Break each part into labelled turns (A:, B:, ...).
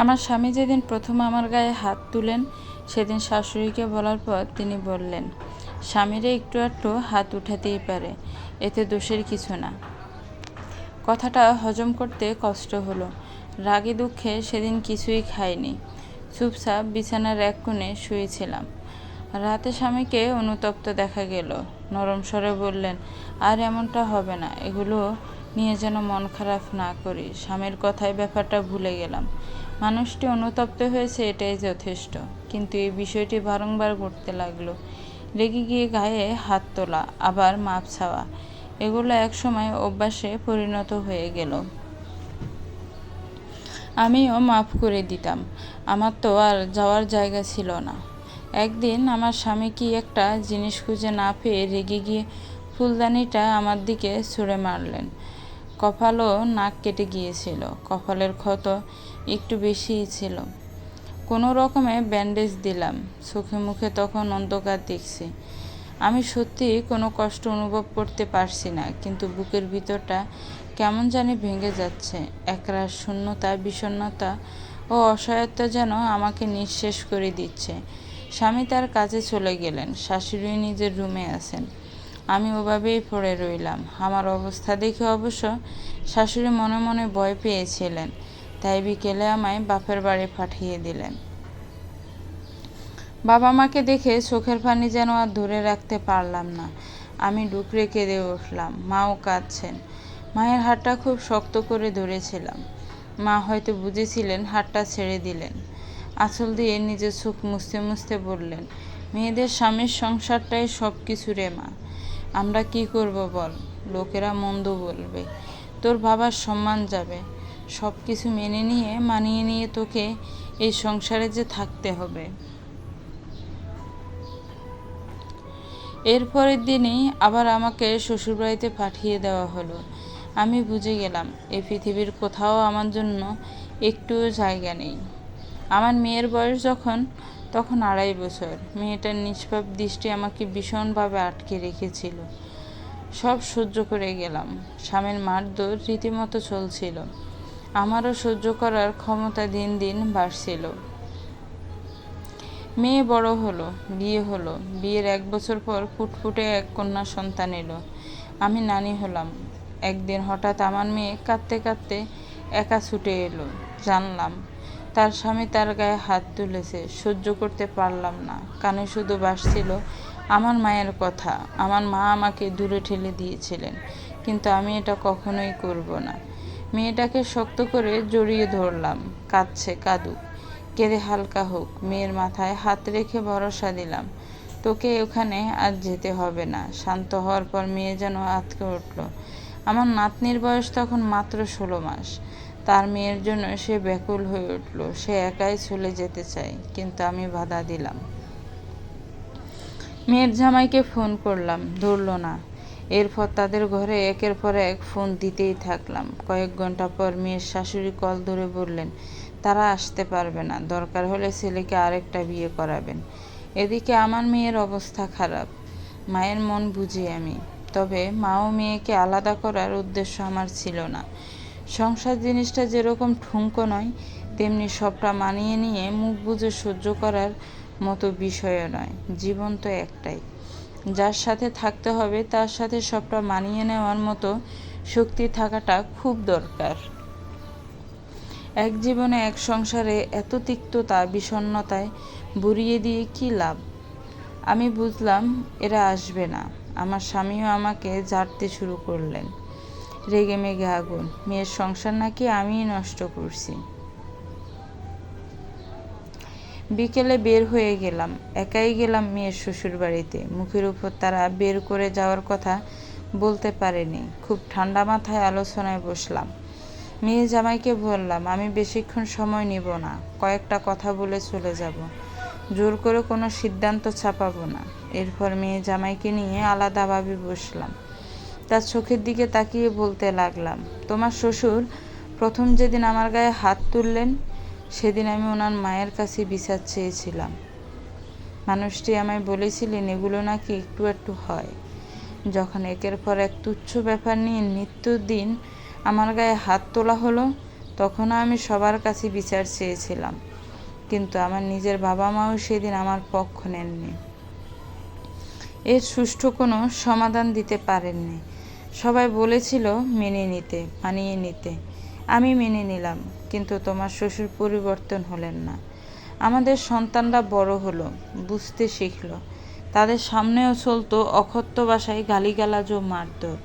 A: আমার স্বামী যেদিন প্রথম আমার গায়ে হাত তুলেন, সেদিন শাশুড়িকে বলার পর তিনি বললেন, স্বামীরে একটু একটু হাত উঠাতেই পারে, এতে দোষের কিছু না। কথাটা হজম করতে কষ্ট হলো। রাগে দুঃখে সেদিন কিছুই খাইনি। চুপচাপ বিছানার এক কোণে শুয়েছিলাম। রাতে স্বামীকে অনুতপ্ত দেখা গেল। নরম স্বরে বললেন, আর এমনটা হবে না, এগুলো নিয়ে যেন মন খারাপ না করি স্বামীর কথায় ব্যাপারটা ভুলে গেলাম। মানুষটি অনুতপ্ত হয়েছে, এটাই যথেষ্ট। কিন্তু এই বিষয়টি বারংবার ঘটতে লাগল। রেগে গিয়ে গায়ে হাত তোলা, আবার মাপ ছাওয়া এগুলো একসময় অভ্যাসে পরিণত হয়ে গেল। আমিও মাফ করে দিতাম। আমার তো আর যাওয়ার জায়গা ছিল না। একদিন আমার স্বামী কি একটা জিনিস খুঁজে না পেয়ে রেগে গিয়ে ফুলদানিটা আমার দিকে ছুঁড়ে মারলেন। কপালও নাক কেটে গিয়েছিল। কপালের ক্ষত একটু বেশিই ছিল। কোনো রকমে ব্যান্ডেজ দিলাম। চোখে মুখে তখন অন্ধকার দেখছি। আমি সত্যি কোনো কষ্ট অনুভব করতে পারছি না, কিন্তু বুকের ভিতরটা কেমন জানি ভেঙে যাচ্ছে। একরাশ শূন্যতা, বিষণ্ণতা ও অসহায়তা যেন আমাকে নিঃশেষ করে দিচ্ছে। স্বামী তার কাজে চলে গেলেন। শাশুড়ি নিজের রুমে আছেন। আমি ওভাবেই পড়ে রইলাম। আমার অবস্থা দেখে অবশ্য শাশুড়ি মনে মনে ভয় পেয়েছিলেন। তাই বিকেলে আমায় বাপের বাড়ি পাঠিয়ে দিলেন। বাবা মাকে দেখে চোখের পানি যেন আর ধরে রাখতে পারলাম না। আমি ডুকরে কেঁদে উঠলাম, মাও কাঁদছেন। মায়ের হাতটা খুব শক্ত করে ধরেছিলাম। মা হয়তো বুঝেছিলেন হাতটা ছেড়ে দিলেন। আঁচল দিয়ে নিজের চোখ মুছতে মুছতে বললেন, মেয়েদের স্বামীর সংসারটাই সব কিছু রে মা। আমরা কি করব বল? লোকেরা মন্দ বলবে। তোর বাবার সম্মান যাবে। সব কিছু মেনে নিয়ে, মানিয়ে নিয়ে তোকে এই সংসারে যে থাকতে হবে। এরপরের দিনই আবার আমাকে শ্বশুরবাড়িতে পাঠিয়ে দেওয়া হলো। আমি বুঝে গেলাম এই পৃথিবীর কোথাও আমার জন্য একটুও জায়গা নেই। আমার মেয়ের বয়স যখন, তখন আড়াই বছর। মেয়েটার নিষ্পাপ দৃষ্টি আমাকে ভীষণভাবে আটকে রেখেছিল। সব সহ্য করে গেলাম। স্বামীর মারধর রীতিমতো চলছিল। আমারও সহ্য করার ক্ষমতা দিন দিন বাড়ছিল। মেয়ে বড় হলো, বিয়ে হলো, বিয়ের এক বছর পর ফুটফুটে এক কন্যা সন্তান এলো। আমি নানি হলাম। একদিন হঠাৎ আমার মেয়ে কাঁদতে কাঁদতে একা ছুটে এলো। জানলাম, তার স্বামী তার গায়ে হাত তুলেছে, সহ্য করতে পারলাম না। কানে শুধু বাসছিল আমার মায়ের কথা, আমার মা আমাকে দূরে ঠেলে দিয়েছিলেন, কিন্তু আমি এটা কখনোই করব না। মেয়েটাকে শক্ত করে জড়িয়ে ধরলাম। কাঁদছে কাঁদুক কেঁদে হালকা হোক, মেয়ের মাথায় হাত রেখে ভরসা দিলাম। তোকে ওখানে আর যেতে হবে না। শান্ত হওয়ার পর মেয়ে যেন আতকে উঠল। আমার নাতনির বয়স তখন মাত্র ষোলো মাস। তার মেয়ের জন্য সে ব্যাকুল হয়ে উঠল। সে একাই চলে যেতে চায়, কিন্তু আমি বাধা দিলাম। মেয়ের জামাইকে ফোন করলাম। ধরল না। এরপর তাদের ঘরে একের পর এক ফোন দিতেই থাকলাম। কয়েক ঘণ্টা পর মেয়ের শাশুড়ি কল ধরে বললেন, তারা আসতে পারবে না, দরকার হলে ছেলেকে আরেকটা বিয়ে করাবেন। এদিকে আমার মেয়ের অবস্থা খারাপ, মায়ের মন বুঝি আমি। তবে মা ও মেয়েকে আলাদা করার উদ্দেশ্য আমার ছিল না। সংসার জিনিসটা যেরকম ঠুঙ্কো নয়, তেমনি সবটা মানিয়ে নিয়ে মুখ বুঝে সহ্য করার মতো বিষয়ও নয়। জীবন তো একটাই। যার সাথে থাকতে হবে, তার সাথে সবটা মানিয়ে নেওয়ার মতো শক্তি থাকাটা খুব দরকার। এক জীবনে এক সংসারে এত তিক্ততা, বিষণ্ণতায় বুড়িয়ে দিয়ে কী লাভ? আমি বুঝলাম এরা আসবে না। আমার স্বামীও আমাকে ঝাড়তে শুরু করলেন। রেগে মেগে আগুন। মেয়ের সংসার নাকি আমিই নষ্ট করছি। বিকেলে বের হয়ে গেলাম। একাই গেলাম মেয়ের শ্বশুর বাড়িতে মুখের উপর তারা বের করে যাওয়ার কথা বলতে পারেনি। খুব ঠান্ডা মাথায় আলোচনায় বসলাম। মেয়ে জামাইকে বললাম, আমি বেশিক্ষণ সময় নিব না। কয়েকটা কথা বলে চলে যাব। জোর করে কোনো সিদ্ধান্ত ছাপাবো না। এরপর মেয়ে জামাইকে নিয়ে আলাদাভাবে বসলাম। তার চোখের দিকে তাকিয়ে বলতে লাগলাম, তোমার শ্বশুর প্রথম যেদিন আমার গায়ে হাত তুললেন সেদিন আমি ওনার মায়ের কাছে বিচার চেয়েছিলাম। মানুষটি আমায় বলেছিলেন, এগুলো নাকি একটু একটু হয়। যখন একের পর এক তুচ্ছ ব্যাপার নিয়ে নিত্যদিন আমার গায়ে হাত তোলা হলো তখন আমি সবার কাছে বিচার চেয়েছিলাম। কিন্তু আমার নিজের বাবা মাও সেদিন আমার পক্ষ নেননি। এর সুষ্ঠু কোনো সমাধান দিতে পারেননি। সবাই বলেছিল, মেনে নিতে, মানিয়ে নিতে। আমি মেনে নিলাম। কিন্তু তোমার শ্বশুর পরিবর্তন হলেন না। আমাদের সন্তানরা বড় হলো, বুঝতে শিখল। তাদের সামনেও চলতো অকথ্য ভাষায় গালিগালাজ ও মারধর।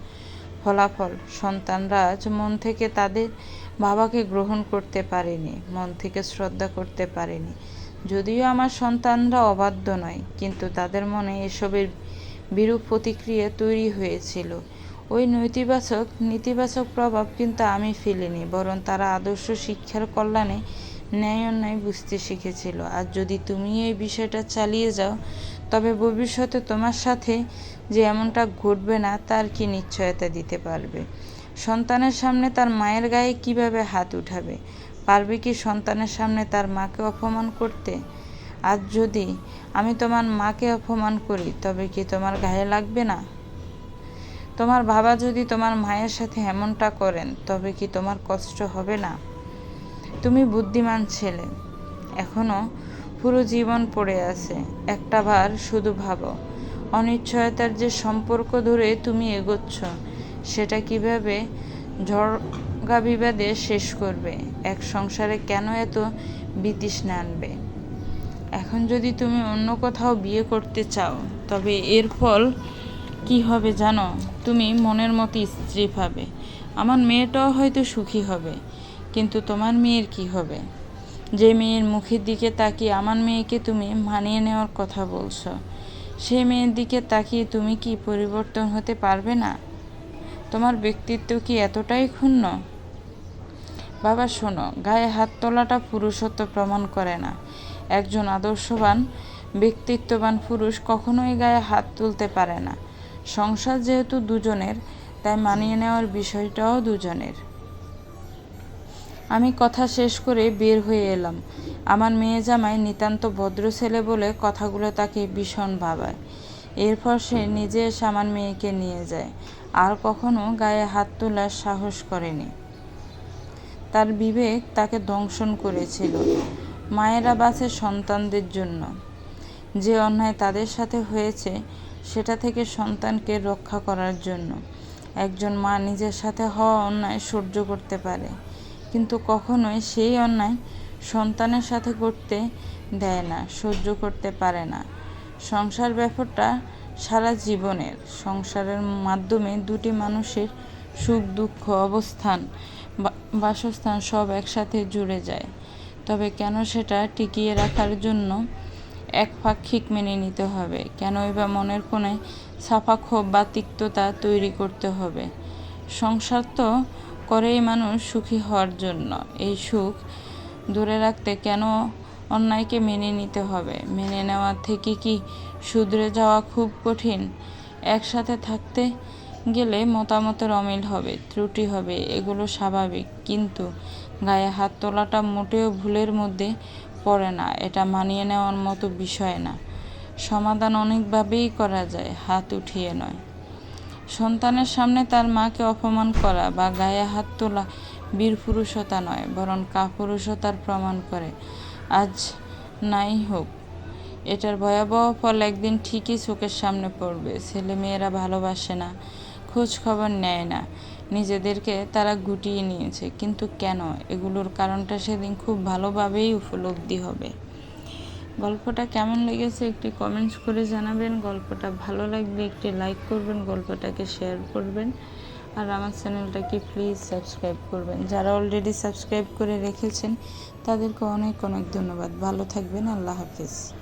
A: ফলাফল, সন্তানরা আজ মন থেকে তাদের বাবাকে গ্রহণ করতে পারেনি, মন থেকে শ্রদ্ধা করতে পারেনি। যদিও আমার সন্তানরা অবাধ্য নয়, কিন্তু তাদের মনে এসবের বিরূপ প্রতিক্রিয়া তৈরি হয়েছিল। ওই নৈতিবাচক, নেতিবাচক প্রভাব কিন্তু আমি ফেলিনি, বরং তারা আদর্শ শিক্ষার কল্যাণে ন্যায় অন্যায় বুঝতে শিখেছিল। আর যদি তুমি এই বিষয়টা চালিয়ে যাও, তবে ভবিষ্যতে তোমার সাথে যে এমনটা ঘটবে না, তার কি নিশ্চয়তা দিতে পারবে? সন্তানের সামনে তার মায়ের গায়ে কীভাবে হাত উঠাবে? পারবে কি সন্তানের সামনে তার মাকে অপমান করতে? আজ যদি আমি তোমার মাকে অপমান করি, তবে কি তোমার গায়ে লাগবে না? তোমার বাবা যদি তোমার মায়ের সাথে এমনটা করেন, তবে কি তোমার কষ্ট হবে না? তুমি বুদ্ধিমান ছেলে। এখনও পুরো জীবন পড়ে আছে। একটা বার শুধু ভাবো অনিশ্চয়তার যে সম্পর্ক ধরে তুমি এগোচ্ছ, সেটা কীভাবে ঝড়গা বিবাদে শেষ করবে? এক সংসারে কেন এত বিতৃষ্ণা আনবে? এখন যদি তুমি অন্য কোথাও বিয়ে করতে চাও, তবে এর ফল কি হবে জানো? তুমি মনের মতো স্ত্রী পাবে। আমার মেয়েটাও হয়তো সুখী হবে, কিন্তু তোমার মেয়ের কি হবে? যে মেয়ের মুখের দিকে তাকিয়ে আমার মেয়েকে তুমি মানিয়ে নেওয়ার কথা বলছো, সে মেয়ের দিকে তাকিয়ে তুমি কি পরিবর্তন হতে পারবে না? তোমার ব্যক্তিত্ব কি এতটাই ক্ষুণ্ণ? বাবা, শোনো, গায়ে হাত তোলাটা পুরুষত্ব প্রমাণ করে না। একজন আদর্শবান, ব্যক্তিত্ববান পুরুষ কখনোই গায়ে হাত তুলতে পারে না। সংসার যেহেতু দুজনের, তাই মানিয়ে নেওয়ার বিষয়টাও দুজনের। আমি কথা শেষ করে বের হয়ে এলাম। আমার মেয়ে জামাই নিতান্ত ভদ্র ছেলে বলে কথাগুলো তাকে ভীষণ ভাবায়। এরপর সে নিজে এসে আমার মেয়েকে নিয়ে যায়। আর কখনো গায়ে হাত তোলার সাহস করেনি। তার বিবেক তাকে দংশন করেছিল, মায়েরা বাঁচে সন্তানদের জন্য। যে অন্যায় তাদের সাথে হয়েছে সেটা থেকে সন্তানকে রক্ষা করার জন্য। একজন মা নিজের সাথে হওয়া অন্যায় সহ্য করতে পারে, কিন্তু কখনোই সেই অন্যায় সন্তানের সাথে করতে দেয় না, সহ্য করতে পারে না। সংসার ব্যাপারটা সারা জীবনের। সংসারের মাধ্যমে দুটি মানুষের সুখ, দুঃখ, অবস্থান বাসস্থান সব একসাথে জুড়ে যায়। তবে কেন সেটা টিকিয়ে রাখার জন্য একপাক্ষিক মেনে নিতে হবে। কেনই বা মনের কোণে সাফা ক্ষোভ বা তিক্ততা তৈরি করতে হবে। সংসার তো করেই মানুষ সুখী হওয়ার জন্য। এই সুখ ধরে রাখতে কেন অন্যায়কে মেনে নিতে হবে? মেনে নেওয়া থেকে কি শুধরে যাওয়া খুব কঠিন? একসাথে থাকতে গেলে মতামতের অমিল হবে, ত্রুটি হবে, এগুলো স্বাভাবিক। কিন্তু গায়ে হাত তোলাটা মোটেও ভুলের মধ্যে পড়ে না, এটা মানিয়ে নেওয়ার মতো বিষয় না। সমাধান অনেকভাবেই করা যায়, হাত উঠিয়ে নয়। সন্তানের সামনে তার মাকে অপমান করা বা গায়ে হাত তোলা বীরপুরুষতা নয়, বরং কাপুরুষতার প্রমাণ করে। আজ নাই হোক, এটার ভয়াবহ ফল একদিন ঠিকই চোখের সামনে পড়বে। ছেলে মেয়েরা ভালোবাসে না, খোঁজ খবর নেয় না। নিজেদেরকে তারা গুটিয়ে নিয়েছে। কিন্তু কেন? এগুলোর কারণটা সেদিন খুব ভালোভাবেই উপলব্ধি হবে। গল্পটা কেমন লেগেছে একটি কমেন্টস করে জানাবেন। গল্পটা ভালো লাগলে একটি লাইক করবেন, গল্পটাকে শেয়ার করবেন। আর আমার চ্যানেলটাকে প্লিজ সাবস্ক্রাইব করবেন। যারা অলরেডি সাবস্ক্রাইব করে রেখেছেন, তাদেরকে অনেক অনেক ধন্যবাদ। ভালো থাকবেন। আল্লাহ হাফিজ।